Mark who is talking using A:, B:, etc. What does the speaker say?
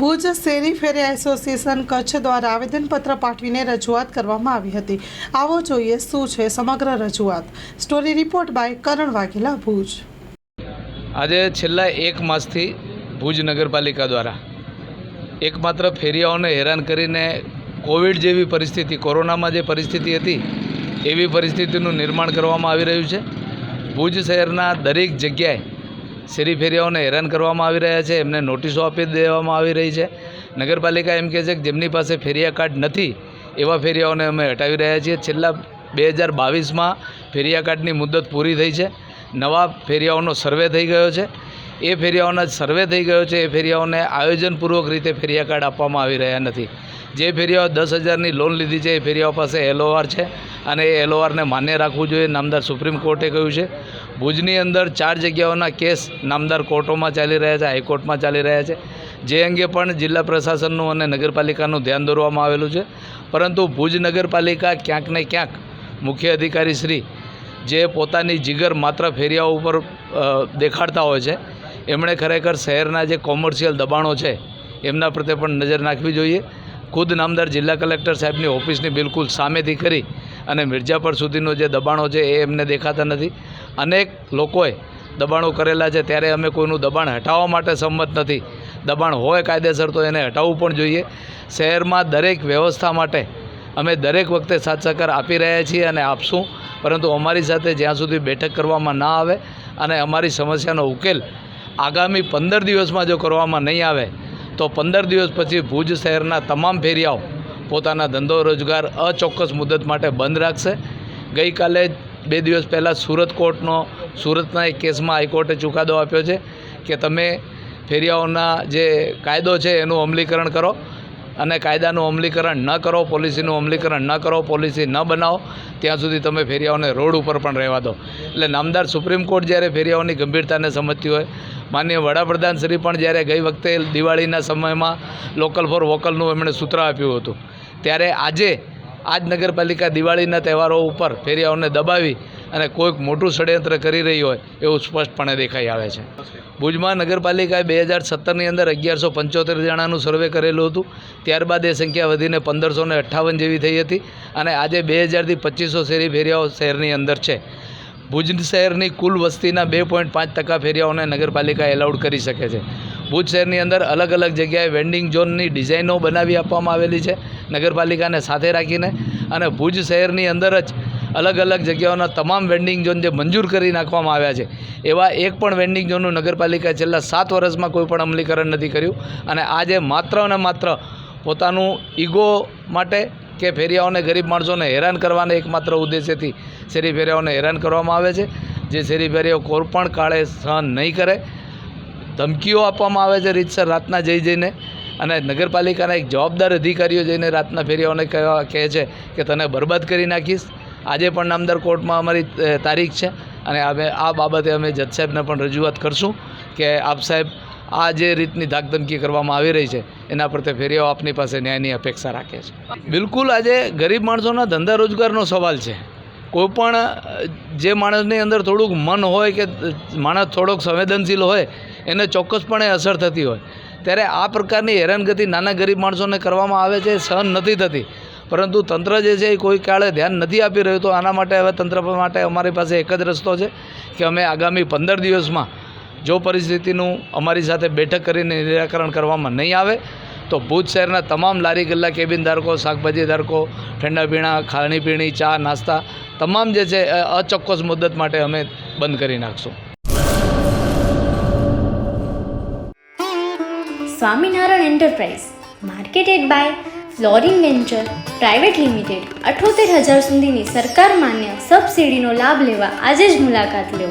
A: ભુજ શેરી ફેરી એસોસિએશન કચ્છ દ્વારા આવેદનપત્ર પાઠવીને રજૂઆત કરવામાં આવી હતી. આવો જોઈએ શું છે સમગ્ર રજૂઆત. Story report by Karan Vaghela, Bhuj.
B: આજે છેલ્લા એક માસથી ભુજ નગરપાલિકા દ્વારા એકમાત્ર ફેરિયાઓને હેરાન કરીને કોવિડ જેવી પરિસ્થિતિ, કોરોનામાં જે પરિસ્થિતિ હતી, એવી પરિસ્થિતિનું નિર્માણ કરવામાં આવી રહ્યું છે. ભુજ શહેરના દરેક જગ્યાએ શેરી ફેરિયાઓને હેરાન કરવામાં આવી રહ્યા છે, એમને નોટિસો આપી દેવામાં આવી રહી છે. નગરપાલિકા એમ કહે છે કે જેમની પાસે ફેરિયા કાર્ડ નથી, એવા ફેરિયાઓને અમે હટાવી રહ્યા છીએ. છેલ્લા બે હજાર બાવીસમાં ફેરિયા કાર્ડની મુદત પૂરી થઈ છે. નવા ફેરિયાઓનો સર્વે થઈ ગયો છે. એ ફેરિયાઓના સર્વે થઈ ગયો છે, એ ફેરિયાઓને આયોજનપૂર્વક રીતે ફેરિયા કાર્ડ આપવામાં આવી રહ્યા નથી. જે ફેરિયાઓ દસ હજારની લોન લીધી છે એ ફેરિયાઓ પાસે એલઓઆર છે અને એ એલઓઆરને માન્ય રાખવું જોઈએ. નામદાર સુપ્રીમ કોર્ટે કહ્યું છે, ભુજની અંદર ચાર જગ્યાઓના કેસ નામદાર કોર્ટોમાં ચાલી રહ્યા છે, હાઈકોર્ટમાં ચાલી રહ્યા છે. જે અંગે પણ જિલ્લા પ્રશાસનનું અને નગરપાલિકાનું ધ્યાન દોરવામાં આવેલું છે. પરંતુ ભુજ નગરપાલિકા ક્યાંક ને ક્યાંક મુખ્ય અધિકારી શ્રી જે પોતાની જીગર માત્ર ફેરિયાઓ ઉપર દેખાડતા હોય છે, એમણે ખરેખર શહેરના જે કોમર્શિયલ દબાણો છે, એમના પ્રત્યે પણ નજર નાખવી જોઈએ. ખુદ નામદાર જિલ્લા કલેક્ટર સાહેબની ઓફિસની બિલકુલ સામેથી કરી અને મિર્જાપર સુધીનો જે દબાણો છે એ એમને દેખાતા નથી. અનેક લોકોએ દબાણો કરેલા છે, ત્યારે અમે કોઈનું દબાણ હટાવવા માટે સંમત નથી. દબાણ હોય કાયદેસર તો એને હટાવવું પણ જોઈએ. શહેરમાં દરેક વ્યવસ્થા માટે અમે દરેક વખતે સાથ સહકાર આપી રહ્યા છીએ અને આપશું. પરંતુ અમારી સાથે જ્યાં સુધી બેઠક કરવામાં ના આવે અને અમારી સમસ્યાનો ઉકેલ આગામી પંદર દિવસમાં જો કરવામાં નહીં આવે તો પંદર દિવસ પછી ભુજ શહેરના તમામ ફેરિયાઓ પોતાના ધંધો રોજગાર અચોક્કસ મુદત માટે બંધ રાખશે. ગઈકાલે બે દિવસ પહેલાં સુરત કોર્ટનો, સુરતના એક કેસમાં હાઈકોર્ટે ચુકાદો આપ્યો છે કે તમે ફેરિયાઓના જે કાયદો છે એનું અમલીકરણ કરો અને કાયદાનું અમલીકરણ ન કરો, પોલિસીનું અમલીકરણ ન કરો, પોલિસી ન બનાવો, ત્યાં સુધી તમે ફેરિયાઓને રોડ ઉપર પણ રહેવા દો. એટલે નામદાર સુપ્રીમ કોર્ટ જ્યારે ફેરિયાઓની ગંભીરતાને સમજતી હોય માનનીય વડાપ્રધાન શ્રી પણ જ્યારે ગઈ વખતે દિવાળીના સમયમાં લોકલ ફોર વોકલનું એમણે સૂત્ર આપ્યું હતું. ત્યારે આજે આજ નગરપાલિકા દિવાળીના તહેવારો ઉપર ફેરિયાઓને દબાવી અને કોઈક મોટું ષડયંત્ર કરી રહી હોય એવું સ્પષ્ટપણે દેખાઈ આવે છે. ભુજમાં નગરપાલિકાએ બે હજાર સત્તરની અંદર અગિયારસો પંચોતેર જણાનું સર્વે કરેલું હતું. ત્યારબાદ એ સંખ્યા વધીને પંદરસો ને અઠ્ઠાવન જેવી થઈ હતી અને આજે બે હજારથી પચીસો શેરી ફેરિયાઓ શહેરની અંદર છે. ભુજ શહેરની કુલ વસ્તીના બે પોઈન્ટ પાંચ ટકા ફેરિયાઓને નગરપાલિકા એલાઉડ કરી શકે છે. ભુજ શહેરની અંદર અલગ અલગ જગ્યાએ વેન્ડિંગ ઝોનની ડિઝાઇનો બનાવી આપવામાં આવેલી છે નગરપાલિકાને સાથે રાખીને અને ભુજ શહેરની અંદર જ અલગ અલગ જગ્યાઓના તમામ વેન્ડિંગ ઝોન જે મંજૂર કરી નાખવામાં આવ્યા છે, એવા એક પણ વેન્ડિંગ ઝોનનું નગરપાલિકાએ છેલ્લા સાત વર્ષમાં કોઈ પણ અમલીકરણ નથી કર્યું અને આજે માત્ર અને માત્ર પોતાનું ઈગો માટે કે ફેરિયાઓને ગરીબ માણસોને હેરાન કરવાના એકમાત્ર ઉદ્દેશ્યથી શેરી ફેરિયાઓને હેરાન કરવામાં આવે છે. જે શેરી ફેરિયાઓ કોઈ પણ કાળે સહન નહીં કરે. ધમકીઓ આપવામાં આવે છે રીતસર રાતના જઈ જઈને. અને નગરપાલિકાના એક જવાબદાર અધિકારીઓ જઈને રાતના ફેરિયાઓને કહેવા કહે છે કે તને બરબાદ કરી નાખીશ. આજે પણ નામદાર કોર્ટમાં અમારી તારીખ છે. અને અમે આ બાબતે અમે જજ સાહેબને પણ રજૂઆત કરશું કે આપ સાહેબ આ જે રીતની ધાકધમકી કરવામાં આવી રહી છે, એના પ્રત્યે ફેરિયાઓ આપની પાસે ન્યાયની અપેક્ષા રાખે છે. બિલકુલ આજે ગરીબ માણસોના ધંધા રોજગારનો સવાલ છે. કોઈ પણ જે માણસની અંદર થોડુંક મન હોય કે માણસ થોડોક સંવેદનશીલ હોય, એને ચોક્કસપણે અસર થતી હોય. ત્યારે આ પ્રકારની હેરાનગતિ નાના ગરીબ માણસોને કરવામાં આવે છે સહન નથી થતી. પરંતુ તંત્ર જે છે એ કોઈ કાળે ધ્યાન નથી આપી રહ્યું તો આના માટે હવે તંત્ર માટે અમારી પાસે એક જ રસ્તો છે કે અમે આગામી પંદર દિવસમાં જો પરિસ્થિતિનું અમારી સાથે બેઠક કરીને નિરાકરણ કરવામાં નહીં આવે, તો ભુજ શહેરના તમામ લારી ગલ્લા કેબિન ધારકો, શાકભાજી ધારકો, ઠંડા પીણા ખાણીપીણી ચા, નાસ્તા, તમામ જે છે અચોક્કસ મુદ્દત માટે અમે બંધ કરી નાખશું.
C: Swaminarayan enterprise, marketed by flooring venture, private limited, અઠોતેર હજાર સુધીની સરકાર માન્ય સબસિડીનો લાભ લેવા આજે જ મુલાકાત લો.